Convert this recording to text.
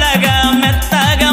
మెల్లగా మెత్తగా